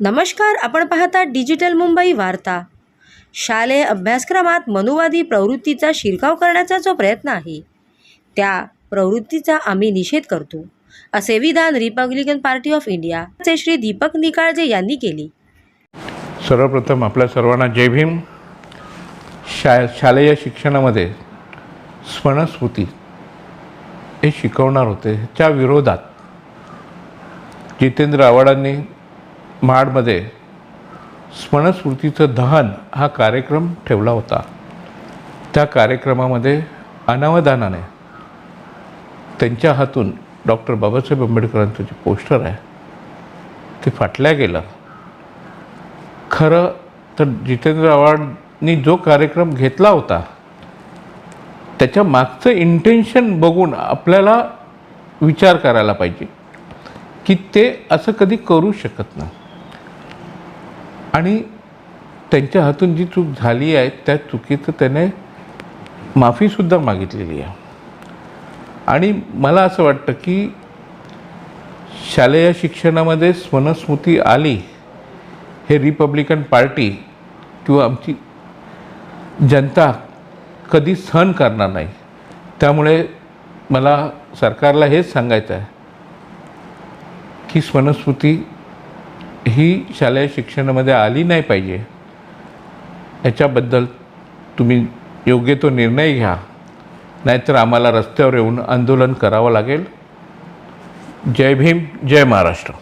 नमस्कार आपण पाहता डिजिटल मुंबई वार्ता. शालेय अभ्यासक्रमात मनुवादी प्रवृत्तीचा शिरकाव करण्याचा जो प्रयत्न आहे त्या प्रवृत्तीचा आम्ही निषेध करतो असे विधान रिपब्लिकन पार्टी ऑफ इंडियाचे श्री दीपक निकाळजे यांनी केले. सर्वप्रथम आपल्या सर्वांना जय भीम. शा शालेय शिक्षणामध्ये स्मरणस्मृती हे शिकवणार होते. त्या विरोधात जितेंद्र आव्हाडांनी महाडमध्ये स्मरणस्मृतीचं दहन हा कार्यक्रम ठेवला होता. त्या कार्यक्रमामध्ये अनावधानाने त्यांच्या हातून डॉक्टर बाबासाहेब आंबेडकरांचं जे पोस्टर आहे ते फाटल्या गेलं. खरं तर जितेंद्र आव्हाडनी जो कार्यक्रम घेतला होता त्याच्या मागचं इंटेन्शन बघून आपल्याला विचार करायला पाहिजे की ते असं कधी करू शकत नाही. आणि त्यांच्या हातून जी चूक झाली आहे त्या चुकीचं त्याने माफीसुद्धा मागितलेली आहे. आणि मला असं वाटतं की शालेय शिक्षणामध्ये स्वनस्मृती आली हे रिपब्लिकन पार्टी किंवा आमची जनता कधी सहन करणार नाही. त्यामुळे मला सरकारला हेच सांगायचं आहे की स्वनस्मृती ही शालेय शिक्षणामध्ये आली नाही पाहिजे याच्याबद्दल तुम्ही योग्य तो निर्णय घ्या. नाहीतर आम्हाला रस्त्यावर येऊन आंदोलन करावं लागेल. जय भीम जय महाराष्ट्र.